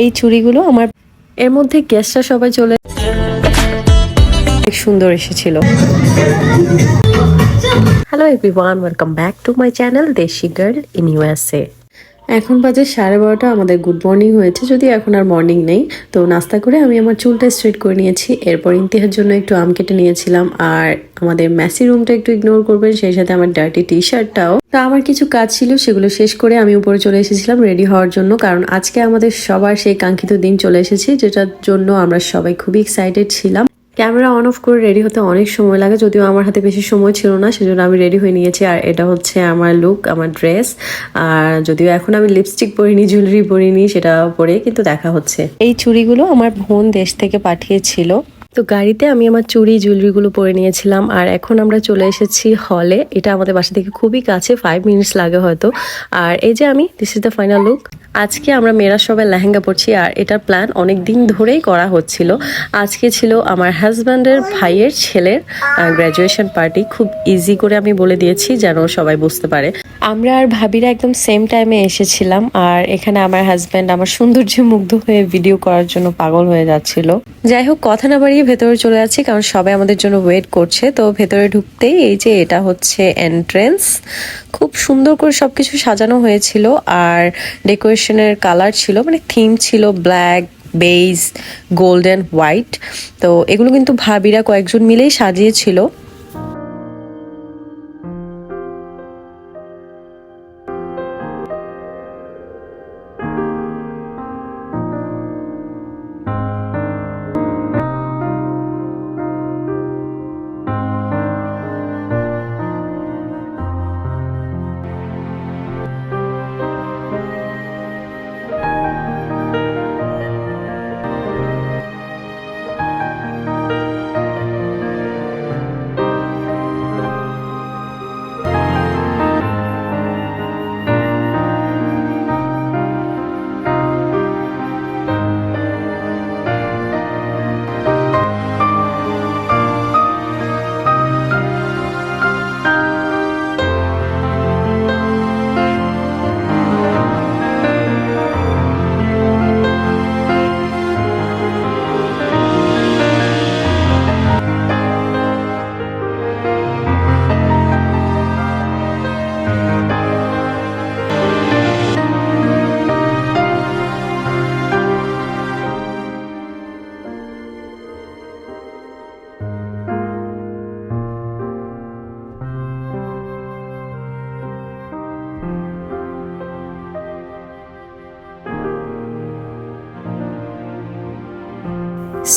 এই চুড়িগুলো আমার এর মধ্যে গ্যাসটা সবাই চলে সুন্দর এসেছিল। Hello everyone welcome back to my channel desi girl in USA এখন বাজে সাড়ে বারোটা, আমাদের গুড মর্নিং হয়েছে, যদি এখন আর মর্নিং নেই, তো নাস্তা করে আমি আমার চুলটা স্ট্রেট করে নিয়েছি, এরপর ইন্তিহার জন্য একটু আম কেটে নিয়েছিলাম, আর আমাদের ম্যাসি রুমটা একটু ইগনোর করবেন, সেই সাথে আমার ডার্টি টি শার্টটাও তা আমার কিছু কাজ ছিল, সেগুলো শেষ করে আমি উপরে চলে এসেছিলাম রেডি হওয়ার জন্য, কারণ আজকে আমাদের সবার সেই কাঙ্ক্ষিত দিন চলে এসেছে, যেটার জন্য আমরা সবাই খুবই এক্সাইটেড ছিলাম। ক্যামেরা অন অফ করে রেডি হতে অনেক সময় লাগে, যদিও আমার হাতে বেশি সময় ছিল না, সেজন্য আমি রেডি হয়ে নিয়েছি। আর এটা হচ্ছে আমার লুক আমার ড্রেস আর যদিও এখন আমি লিপস্টিক পরিনি জুয়েলারি পরিনি, সেটা পরে কিন্তু দেখা হচ্ছে। এই চুড়িগুলো আমার বোন দেশ থেকে পাঠিয়েছিল। তো গাড়িতে আমি আমার চুড়ি জুয়েলারিগুলো পরে নিয়েছিলাম আর এখন আমরা চলে এসেছি হলে এটা আমাদের বাসা থেকে খুবই কাছে ফাইভ মিনিটস লাগে হয়তো। আর এই যে আমি this is the final look আজকে আমরা মেয়েরা সবাই লেহেঙ্গা পরছি আর এটার প্ল্যান অনেক দিন ধরেই করা হচ্ছিল। আজকে ছিল আমার হাজব্যান্ডের ভাইয়ের ছেলের গ্র্যাজুয়েশন পার্টি খুব ইজি করে আমি বলে দিয়েছি যেন সবাই বুঝতে পারে। আমরা আর ভাবিরা একদম সেম টাইমে এসেছিলাম আর এখানে আমার হাজব্যান্ড আমার সৌন্দর্যে মুগ্ধ হয়ে ভিডিও করার জন্য পাগল হয়ে যাচ্ছিল। যাই হোক, কথা না বাড়িয়ে ভেতরে চলে যাচ্ছি কারণ সবাই আমাদের জন্য ওয়েট করছে। তো ভেতরে ঢুকতেই এই যে এটা হচ্ছে এন্ট্রেন্স খুব সুন্দর করে সবকিছু সাজানো হয়েছিল আর ডেকোরেশনের কালার ছিল মানে থিম ছিল ব্ল্যাক বেজ গোল্ডেন হোয়াইট তো এগুলো কিন্তু ভাবিরা কয়েকজন মিলেই সাজিয়েছিল।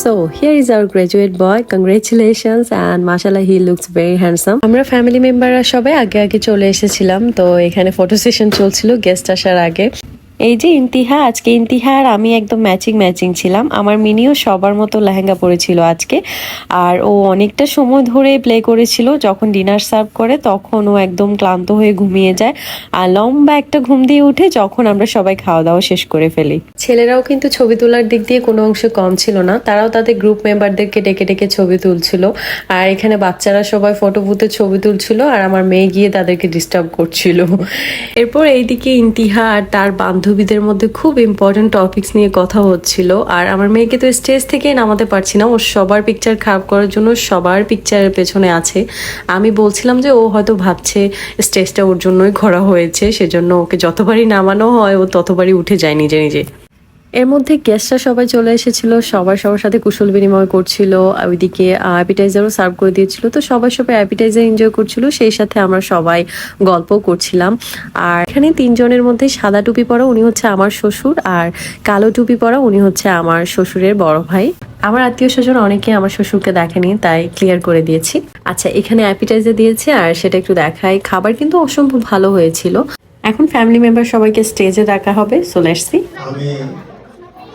So here is our graduate boy. Congratulations and mashallah he looks very handsome. আমরা ফ্যামিলি মেম্বাররা সবাই আগে আগে চলে এসেছিলাম তো এখানে ফটো সেশন চলছিল গেস্ট আসার আগে এই যে ইন্তিহা, আজকে ইন্তিহা আর আমি একদম ম্যাচিং ম্যাচিং ছিলাম। আমার মিনিও সবার মতো লেহেঙ্গা পরেছিল আজকে। আর ও অনেকটা সময় ধরে প্লে করেছিল, যখন ডিনার সার্ভ করে, তখন ও একদম ক্লান্ত হয়ে ঘুমিয়ে যায়। আর লম্বা একটা ঘুম দিয়ে উঠে যখন আমরা সবাই খাওয়া দাওয়া শেষ করে ফেলি। ছেলেরাও কিন্তু ছবি তোলার দিক দিয়ে কোনো অংশ কম ছিল না। তারাও তাদের গ্রুপ মেম্বারদেরকে ডেকে ডেকে ছবি তুলছিল। আর এখানে বাচ্চারা সবাই ফটো বুথে ছবি তুলছিল আর আমার মেয়ে গিয়ে তাদেরকে ডিস্টার্ব করছিল। এরপর এইদিকে ইন্তিহা আর তার বান্ধবীদের মধ্যে খুব ইম্পর্টেন্ট টপিকস নিয়ে কথা হচ্ছিল। আর আমার মেয়েকে তো স্টেজ থেকে নামাতে পারছি না। ও সবার পিকচার খারাপ করার জন্য সবার পিকচারের পেছনে আছে। আমি বলছিলাম যে ও হয়তো ভাবছে স্টেজটা ওর জন্যই ঘোরা হয়েছে, সেজন্য ওকে যতবারই নামানো হয় ও ততবারই উঠে যায় নিজে নিজে। এর মধ্যে গেস্টরা সবাই চলে এসেছিল সবার সবার সাথে কুশল বিনিময় করছিল ওইদিকে অ্যাপিটাইজারও সার্ভ করে দিয়েছিল। তো সবাই সবাই অ্যাপিটাইজার এনজয় করছিল, সেই সাথে আমরা সবাই গল্প করছিলাম। আর এখানে তিনজনের মধ্যে সাদা টুপি পরা উনি হচ্ছে আমার শ্বশুর, আর কালো টুপি পরা উনি হচ্ছে আমার শ্বশুরের বড় ভাই। আমার আত্মীয় স্বজন অনেকে আমার শ্বশুরকে দেখেনি, তাই ক্লিয়ার করে দিয়েছি। আচ্ছা এখানে অ্যাপিটাইজার দিয়েছে, আর সেটা একটু দেখাই। খাবার কিন্তু অসম্ভব ভালো হয়েছিল। এখন ফ্যামিলি মেম্বার সবাইকে স্টেজে ডাকা হবে সি আমি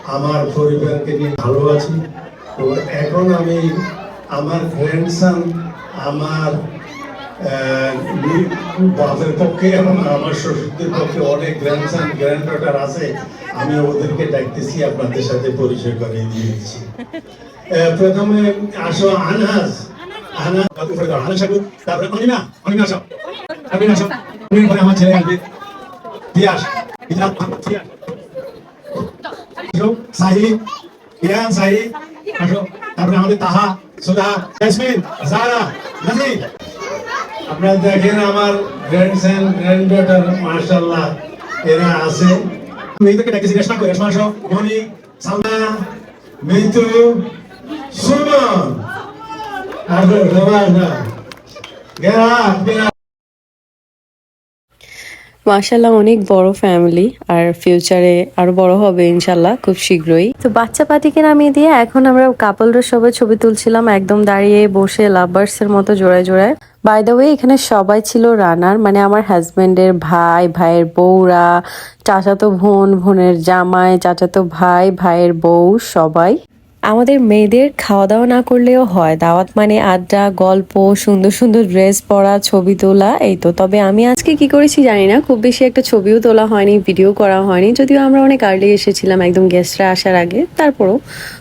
আমার পরিবারকে নিয়ে ভালো আছি তো এখন আমি আমার গ্র্যান্ডসান আমার বাপের পক্ষে এবং আমার শ্বশুরদের পক্ষে অনেক গ্র্যান্ডসান গ্র্যান্ড ডটার আছে আমি ওদেরকে ডাকতেছি আপনাদের সাথে পরিচয় করিয়ে দিয়েছি প্রথমে আসো উপরে দাও আসো তারপরে অনিমা আসো অনিমা আসো আমার ছেলে আসবে পিয়াস পিয়াস আসো সাহিদ ইয়ান সাহিদ আসো তারপরে আমাদের তাহা, সুধা, ইয়াসমিন জারা নাজি আপনারা দেখেন আমার গ্র্যান্ডসন গ্র্যান্ডডটার মাশাআল্লাহ, এরা আছে। মেয়েদেরকে ডেকে জিজ্ঞেস না করে, আসো আসো মনি সালমা মিতু সুমন। আর রবানা গেরা গেরা মাশাল্লাহ অনেক বড় ফ্যামিলি আর ফিউচারে আরও বড় হবে ইনশাল্লাহ খুব শীঘ্রই। তো বাচ্চা পাটিকে নামিয়ে দিয়ে এখন আমরা কাপলরা সবাই ছবি তুলছিলাম, একদম দাঁড়িয়ে বসে লাভার্স এর মতো জোড়ায় জোড়ায়। বাই দ্য ওয়ে এখানে সবাই ছিল রানার মানে আমার হাজবেন্ডের ভাই, ভাইয়ের বউরা, চাচাতো বোন, বোনের জামাই, চাচাতো ভাই, ভাইয়ের বউ, সবাই। আমাদের মেয়েদের খাওয়া দাওয়া না করলেও হয়। দাওয়াত মানে আড্ডা, গল্প, সুন্দর সুন্দর ড্রেস পরা, ছবি তোলা, এই তো। তবে আমি আজকে কি করেছি জানি না, খুব বেশি একটা ছবিও তোলা হয়নি, ভিডিও করা হয়নি। যদিও আমরা অনেক আর্লি এসেছিলাম একদম গেস্টরা আসার আগে। তারপরও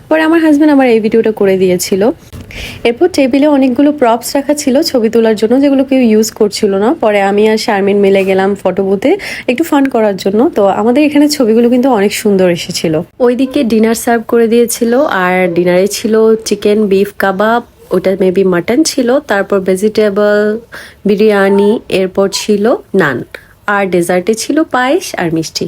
পরে আমার হাজব্যান্ড আমার এই ভিডিওটা করে দিয়েছিল। এরপর টেবিলে অনেকগুলো প্রপস রাখা ছিল ছবি তোলার জন্য, যেগুলো কেউ ইউজ করছিল না। পরে আমি আর শারমিন মিলে গেলাম ফটো বুথে একটু ফান করার জন্য। তো আমাদের এখানে ছবিগুলো কিন্তু অনেক সুন্দর এসেছিল। ওইদিকে ডিনার সার্ভ করে দিয়েছিল, আর ডিনারে ছিল চিকেন বিফ কাবাব ওটা মেবি মাটন ছিল। তারপর ভেজিটেবল বিরিয়ানি, এরপর ছিল নান। আর ডেজার্টে ছিল পায়েস আর মিষ্টি।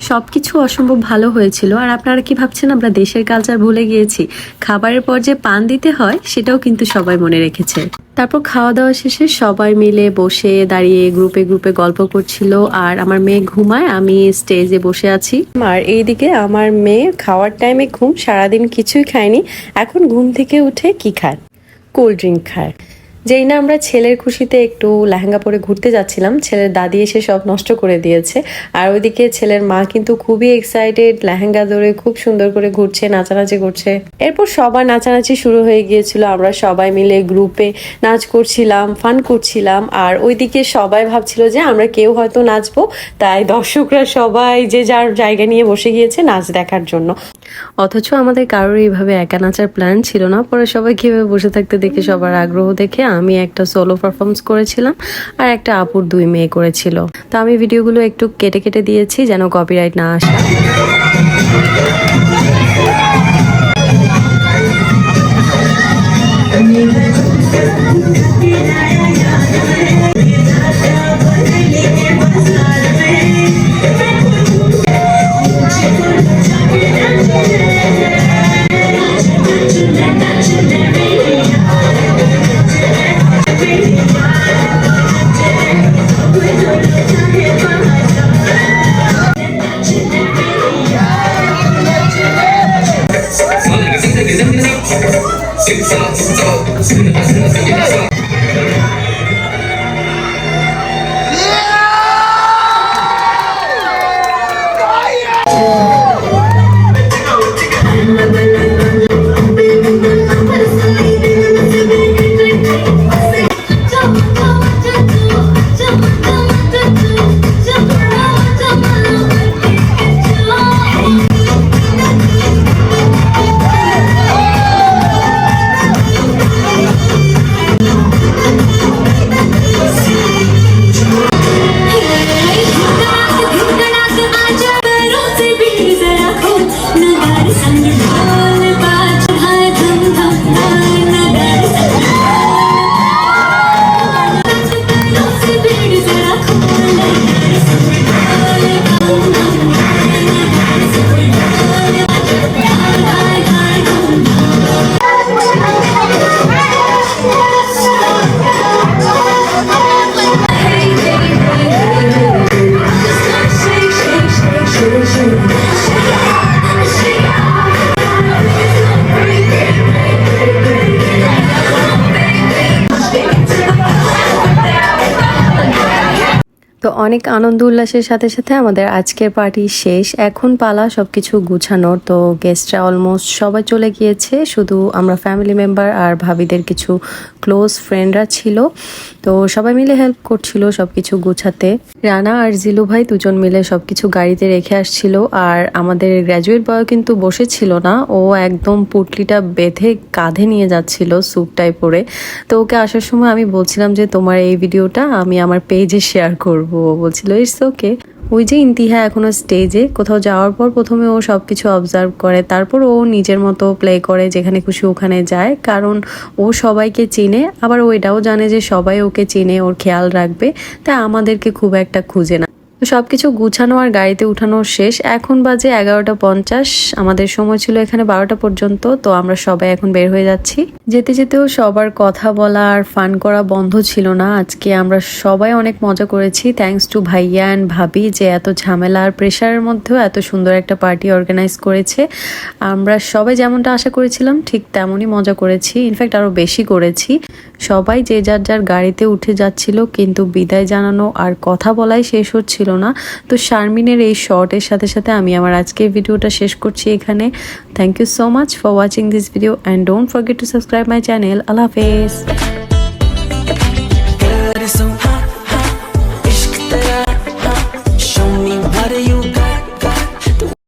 সবকিছু অসম্ভব ভালো হয়েছিল। আর আপনারা কি ভাবছেন, আমরা দেশের কালচার ভুলে গিয়েছি? খাবারের পর যে পান দিতে হয়, সেটাও কিন্তু সবাই মনে রেখেছে। তারপর খাওয়া দাওয়া শেষে সবাই মিলে বসে দাঁড়িয়ে গ্রুপে গ্রুপে গল্প করছিল। আর আমার মেয়ে ঘুমায়, আমি স্টেজে বসে আছি। আর এইদিকে আমার মেয়ে খাওয়ার টাইমে ঘুম, সারাদিন কিছুই খায়নি। এখন ঘুম থেকে উঠে কি খায়? কোল্ড ড্রিঙ্ক খায়। যেই না আমরা ছেলের খুশিতে একটু লেহেঙ্গা পরে ঘুরতে যাচ্ছিলাম, ছেলের দাদি এসে সব নষ্ট করে দিয়েছে। আর ওইদিকে ছেলের মা কিন্তু খুবই এক্সাইটেড লেহেঙ্গা ধরে খুব সুন্দর করে ঘুরছে, নাচানাচি করছে। এরপর সবার নাচানাচি শুরু হয়ে গিয়েছিল, আমরা সবাই মিলে গ্রুপে নাচ করছিলাম ফান করছিলাম। আর ওইদিকে সবাই ভাবছিল যে আমরা কেউ হয়তো নাচবো, তাই দর্শকরা সবাই যে যার জায়গা নিয়ে বসে গিয়েছে নাচ দেখার জন্য। অথচ আমাদের কারোর এইভাবে একা নাচার প্ল্যান ছিল না। পরে সবাই কীভাবে বসে থাকতে দেখে, সবার আগ্রহ দেখে আমি একটা সোলো পারফর্মস করেছিলাম আর একটা আপুর দুই মেয়ে করেছিল। তো আমি ভিডিওগুলো একটু কেটে কেটে দিয়েছি যেন কপিরাইট না আসে। see, see. তো অনেক আনন্দ উল্লাসের সাথে সাথে আমাদের আজকের পার্টি শেষ। এখন পালা সব কিছু গুছানোর। তো গেস্টরা অলমোস্ট সবাই চলে গিয়েছে। শুধু আমরা ফ্যামিলি মেম্বার আর ভাবিদের কিছু ক্লোজ ফ্রেন্ডরা ছিল। তো সবাই মিলে হেল্প করছিল সবকিছু গোছাতে। রানা আর জিলু ভাই দুজন মিলে সবকিছু গাড়িতে রেখে আসছিল আর আমাদের গ্র্যাজুয়েট বয় কিন্তু বসেছিল না, ও একদম পুটলিটা বেঁধে কাঁধে নিয়ে যাচ্ছিল স্যুটটাই পরে। তো ওকে আসার সময় আমি বলছিলাম যে, তোমার এই ভিডিওটা আমি আমার পেজে শেয়ার করব। বলছিল ইটস ওকে ওই যে ইন্তিহা এখনও স্টেজে কোথাও যাওয়ার পর প্রথমে ও সব কিছু অবজার্ভ করে, তারপর ও নিজের মতো প্লে করে যেখানে খুশি ওখানে যায়, কারণ ও সবাইকে চিনে, আবার ও এটাও জানে যে সবাই ওকে চিনে, ওর খেয়াল রাখবে তাই আমাদেরকে খুব একটা খুঁজে না। সব কিছু গুছানো আর গাড়িতে উঠানো শেষ। এখন বাজে এগারোটা পঞ্চাশ। আমাদের সময় ছিল এখানে বারোটা পর্যন্ত, তো আমরা সবাই এখন বের হয়ে যাচ্ছি। যেতে যেতেও সবার কথা বলা আর ফান করা বন্ধ ছিল না। আজকে আমরা সবাই অনেক মজা করেছি। থ্যাঙ্কস টু ভাইয়া অ্যান্ড ভাবি যে এত ঝামেলা আর প্রেশারের মধ্যেও এত সুন্দর একটা পার্টি অর্গানাইজ করেছে। আমরা সবাই যেমনটা আশা করেছিলাম, ঠিক তেমনই মজা করেছি। ইনফ্যাক্ট আরও বেশি করেছি। সবাই যে যার যার গাড়িতে উঠে যাচ্ছিল, কিন্তু বিদায় জানানো আর কথা বলাই শেষ হচ্ছিল না। তো শারমিনের এই শর্টের সাথে সাথে আমি আমার আজকের ভিডিওটা শেষ করছি এখানে। Thank you so much for watching this video and don't forget to subscribe my channel আল্লাহ হাফেজ।